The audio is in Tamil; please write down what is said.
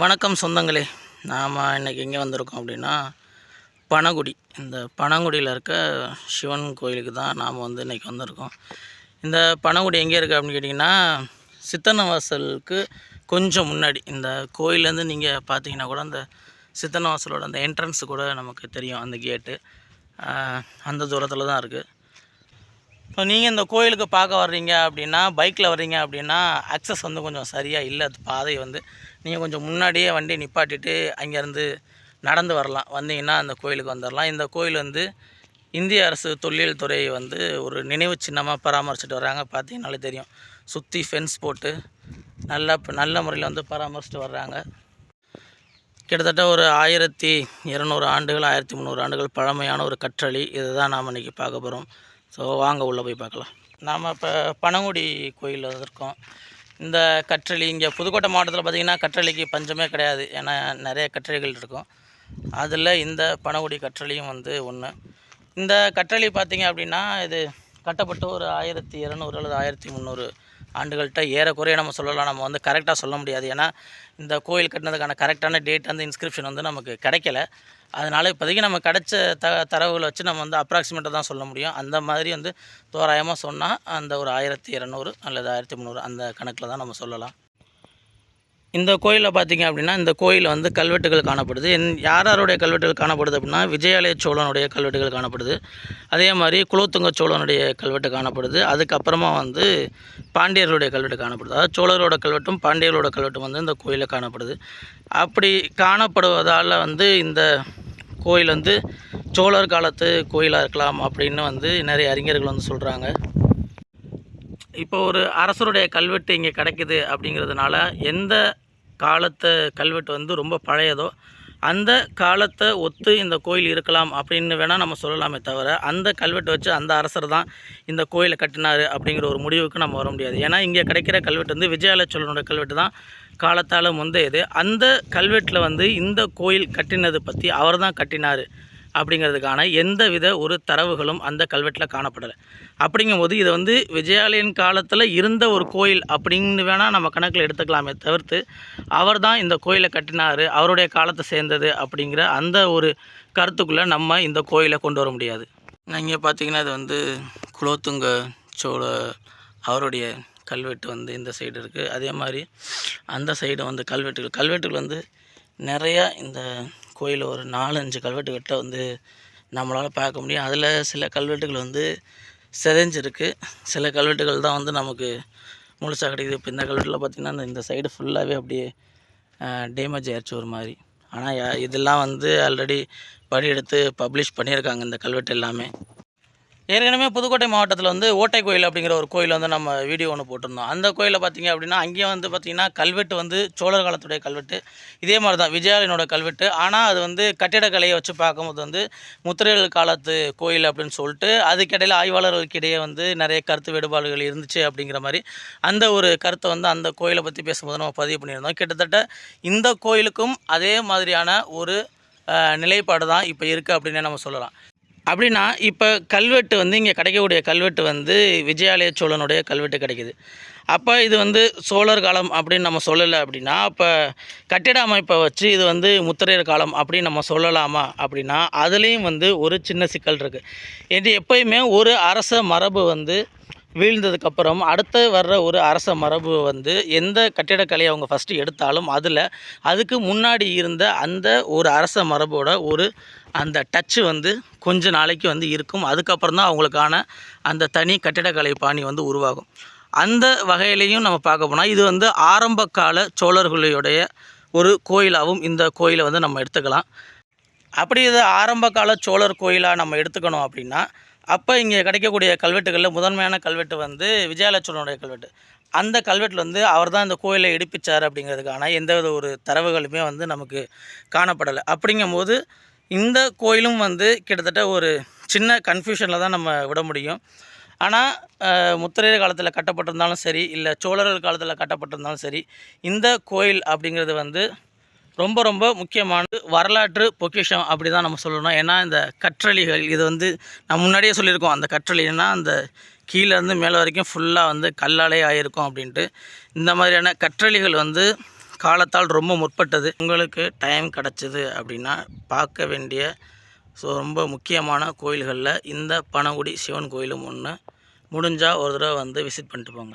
வணக்கம் சொந்தங்களே. நாம் இன்றைக்கி எங்கே வந்திருக்கோம் அப்படின்னா பனகுடி இந்த பனங்குடியில் இருக்க சிவன் கோயிலுக்கு தான் நாம் வந்து இன்றைக்கி வந்திருக்கோம். இந்த பனகுடி எங்கே இருக்குது அப்படின்னு கேட்டிங்கன்னா சித்தன்னவாசலுக்கு கொஞ்சம் முன்னாடி. இந்த கோயிலேருந்து நீங்கள் பார்த்தீங்கன்னா கூட அந்த சித்தன்னவாசலோட அந்த என்ட்ரன்ஸ் கூட நமக்கு தெரியும் அந்த கேட்டு அந்த தூரத்தில் தான் இருக்குது இப்போ நீங்கள் இந்த கோயிலுக்கு பார்க்க வர்றீங்க அப்படின்னா பைக்கில் வர்றீங்க அப்படின்னா அக்சஸ் வந்து கொஞ்சம் சரியாக இல்லை. பாதை வந்து நீங்கள் கொஞ்சம் முன்னாடியே வண்டி நிப்பாட்டிட்டு அங்கேருந்து நடந்து வரலாம். வந்தீங்கன்னா அந்த கோயிலுக்கு வந்துடலாம் இந்த கோயில் வந்து இந்திய அரசு தொழில் துறை வந்து ஒரு நினைவு சின்னமாக பராமரிச்சுட்டு வர்றாங்க. பார்த்தீங்கனாலே தெரியும். சுற்றி ஃபென்ஸ் போட்டு நல்லா நல்ல முறையில் வந்து பராமரிச்சுட்டு வர்றாங்க. கிட்டத்தட்ட ஒரு ஆயிரத்தி இரநூறு ஆண்டுகள் ஆயிரத்தி முந்நூறு ஆண்டுகள் பழமையான ஒரு கற்றளி. இதை தான் நாம் இன்றைக்கி பார்க்க போகிறோம் ஸோ வாங்க உள்ளே போய் பார்க்கலாம். நாம் இப்போ பனங்குடி கோயிலில் இருக்கோம். இந்த கற்றளி இங்கே புதுக்கோட்டை மாவட்டத்தில் பார்த்திங்கன்னா கற்றளிக்கு பஞ்சமே கிடையாது. ஏன்னா நிறைய கற்றளிகள் இருக்கும். அதில் இந்த பனங்குடி கற்றளியும் வந்து ஒன்று இந்த கற்றளி பார்த்திங்க அப்படின்னா இது கட்டப்பட்டு ஒரு ஆயிரத்தி இரநூறு அல்லது ஆயிரத்தி முந்நூறு ஆண்டுகள்கிட்ட ஏறக்குறைய நம்ம சொல்லலாம் நம்ம வந்து கரெக்டாக சொல்ல முடியாது. ஏன்னா இந்த கோயில் கட்டினதுக்கான கரெக்டான டேட் அந்த இன்ஸ்கிரிப்ஷன் வந்து நமக்கு கிடைக்கல. அதனால் இப்போதைக்கு நம்ம கிடைச்ச த தரவுகளை வச்சு நம்ம வந்து அப்ராக்சிமேட்டாக தான் சொல்ல முடியும். அந்த மாதிரி வந்து தோராயமாக சொன்னால் அந்த ஒரு ஆயிரத்தி இரநூறு அல்லது ஆயிரத்தி முந்நூறு அந்த கணக்கில் தான் நம்ம சொல்லலாம். இந்த கோயிலில் பார்த்தீங்க அப்படின்னா இந்த கோயில் வந்து கல்வெட்டுகள் காணப்படுது. என் யார் யாருடைய கல்வெட்டுகள் காணப்படுது அப்படின்னா விஜயாலய சோழனுடைய கல்வெட்டுகள் காணப்படுது. அதே மாதிரி குலோத்துங்க சோழனுடைய கல்வெட்டு காணப்படுது. அதுக்கப்புறமா வந்து பாண்டியர்களுடைய கல்வெட்டு காணப்படுது. அதாவது சோழரோட கல்வெட்டும் பாண்டியர்களோட கல்வெட்டும் வந்து இந்த கோயிலில் காணப்படுது. அப்படி காணப்படுவதால் வந்து இந்த கோயில் வந்து சோழர் காலத்து கோயிலாக இருக்கலாம் அப்படின்னு வந்து நிறைய அறிஞர்கள் வந்து சொல்கிறாங்க இப்போ ஒரு அரசருடைய கல்வெட்டு இங்கே கிடைக்குது அப்படிங்கிறதுனால எந்த காலத்து கல்வெட்டு வந்து ரொம்ப பழையதோ அந்த காலத்தை ஒத்து இந்த கோயில் இருக்கலாம் அப்படின்னு வேணால் நம்ம சொல்லலாமே தவிர அந்த கல்வெட்டு வச்சு அந்த அரசர் தான் இந்த கோயிலை கட்டினார் அப்படிங்கிற ஒரு முடிவுக்கு நம்ம வர முடியாது. ஏன்னா இங்கே கிடைக்கிற கல்வெட்டு வந்து விஜயாலய கல்வெட்டு தான் காலத்தால் முந்தையது. அந்த கல்வெட்டில் வந்து இந்த கோயில் கட்டினது பற்றி அவர் தான் கட்டினார். அப்படிங்கிறதுக்கான எந்த வித ஒரு தரவுகளும் அந்த கல்வெட்டில் காணப்படலை. அப்படிங்கும்போது இதை வந்து விஜயாலயன் காலத்தில் இருந்த ஒரு கோயில் அப்படின்னு வேணால் நம்ம கணக்கில் எடுத்துக்கலாமே தவிர்த்து அவர் தான் இந்த கோயிலை கட்டினார் அவருடைய காலத்தை சேர்ந்தது அப்படிங்கிற அந்த ஒரு கருத்துக்குள்ளே நம்ம இந்த கோயிலை கொண்டு வர முடியாது. இங்கே பார்த்தீங்கன்னா இது வந்து குலோத்துங்க சோழ அவருடைய கல்வெட்டு வந்து இந்த சைடு இருக்குது அதே மாதிரி அந்த சைடு வந்து கல்வெட்டுகள் கல்வெட்டுகள் வந்து நிறையா இந்த கோயிலில் ஒரு நாலஞ்சு கல்வெட்டு கிட்ட வந்து நம்மளால் பார்க்க முடியும். அதில் சில கல்வெட்டுகள் வந்து சிதைஞ்சிருக்கு. சில கல்வெட்டுகள் தான் வந்து நமக்கு முழுசாக கிடைக்குது. இப்போ இந்த கல்வெட்டில் பார்த்திங்கன்னா இந்த சைடு ஃபுல்லாகவே அப்படியே டேமேஜ் ஆயிடுச்சு ஒரு மாதிரி. ஆனால் இதெல்லாம் வந்து ஆல்ரெடி படி எடுத்து பப்ளிஷ் பண்ணியிருக்காங்க இந்த கல்வெட்டு எல்லாமே. ஏற்கனவே புதுக்கோட்டை மாவட்டத்தில் வந்து ஓட்டை கோயில் அப்படிங்கிற ஒரு கோயில் வந்து நம்ம வீடியோ ஒன்று போட்டிருந்தோம். அந்த கோயிலில் பார்த்தீங்க அப்படின்னா அங்கேயும் வந்து பார்த்திங்கன்னா கல்வெட்டு வந்து சோழர் காலத்துடைய கல்வெட்டு. இதே மாதிரி தான் விஜயாலயனோட கல்வெட்டு. ஆனால் அது வந்து கட்டிடக்கலையை வச்சு பார்க்கும்போது வந்து முத்திரையர்கள் காலத்து கோயில் அப்படின்னு சொல்லிட்டு அதுக்கிடையில் ஆய்வாளர்களுக்கு இடையே வந்து நிறைய கருத்து வேறுபாடுகள் இருந்துச்சு அப்படிங்கிற மாதிரி அந்த ஒரு கருத்தை வந்து அந்த கோயிலை பற்றி பேசும்போது நம்ம பதிவு பண்ணியிருந்தோம். கிட்டத்தட்ட இந்த கோயிலுக்கும் அதே மாதிரியான ஒரு நிலைப்பாடு தான் இப்போ இருக்குது அப்படின்னே நம்ம சொல்லலாம். அப்படின்னா இப்போ கல்வெட்டு வந்து இங்கே கிடைக்கக்கூடிய கல்வெட்டு வந்து விஜயாலய சோழனுடைய கல்வெட்டு கிடைக்குது. அப்போ இது வந்து சோழர் காலம் அப்படின்னு நம்ம சொல்லலை அப்படின்னா அப்போ கட்டிட அமைப்பை வச்சு இது வந்து முத்திரையர் காலம் அப்படின்னு நம்ம சொல்லலாமா அப்படின்னா அதுலேயும் வந்து ஒரு சின்ன சிக்கல் இருக்குது இது எப்போயுமே ஒரு அரச மரபு வந்து வீழ்ந்ததுக்கப்புறம் அடுத்து வர்ற ஒரு அரச மரபு வந்து எந்த கட்டிடக்கலையை அவங்க ஃபஸ்ட்டு எடுத்தாலும் அதில் அதுக்கு முன்னாடி இருந்த அந்த ஒரு அரச மரபோட ஒரு அந்த டச்சு வந்து கொஞ்ச நாளைக்கு வந்து இருக்கும். அதுக்கப்புறம் தான் அவங்களுக்கான அந்த தனி கட்டிடக்கலை பாணி வந்து உருவாகும். அந்த வகையிலையும் நம்ம பார்க்க போனால் இது வந்து ஆரம்ப கால சோழர்களுடைய ஒரு கோயிலாகவும் இந்த கோயிலை வந்து நம்ம எடுத்துக்கலாம். அப்படி இது ஆரம்ப கால சோழர் கோயிலாக நம்ம எடுத்துக்கணும் அப்படின்னா அப்போ இங்கே கிடைக்கக்கூடிய கல்வெட்டுகளில் முதன்மையான கல்வெட்டு வந்து விஜயலட்சுமனுடைய கல்வெட்டு. அந்த கல்வெட்டில் வந்து அவர் தான் இந்த கோயிலை எடுப்பிச்சார் அப்படிங்கிறதுக்கான எந்தவித ஒரு தரவுகளுமே வந்து நமக்கு காணப்படலை. அப்படிங்கும்போது இந்த கோயிலும் வந்து கிட்டத்தட்ட ஒரு சின்ன கன்ஃபியூஷனில் தான் நம்ம விட முடியும். ஆனால் முத்திரையர் காலத்தில் கட்டப்பட்டிருந்தாலும் சரி இல்லை சோழர்கள் காலத்தில் கட்டப்பட்டிருந்தாலும் சரி இந்த கோயில் அப்படிங்கிறது வந்து ரொம்ப ரொம்ப முக்கியமானது வரலாற்று பொக்கிஷம் அப்படி தான் நம்ம சொல்லணும். ஏன்னா இந்த கற்றளிகள் இது வந்து நான் முன்னாடியே சொல்லியிருக்கோம். அந்த கற்றளின்னா அந்த கீழேருந்து மேலே வரைக்கும் ஃபுல்லாக வந்து கல்லாலே ஆகிருக்கும் அப்படின்ட்டு. இந்த மாதிரியான கற்றளிகள் வந்து காலத்தால் ரொம்ப முற்பட்டது. உங்களுக்கு டைம் கிடச்சிது அப்படின்னா பார்க்க வேண்டிய ஸோ ரொம்ப முக்கியமான கோயில்களில் இந்த பனங்குடி சிவன் கோயிலும் ஒன்று முடிஞ்சால் ஒரு தடவை வந்து விசிட் பண்ணிட்டு போங்க.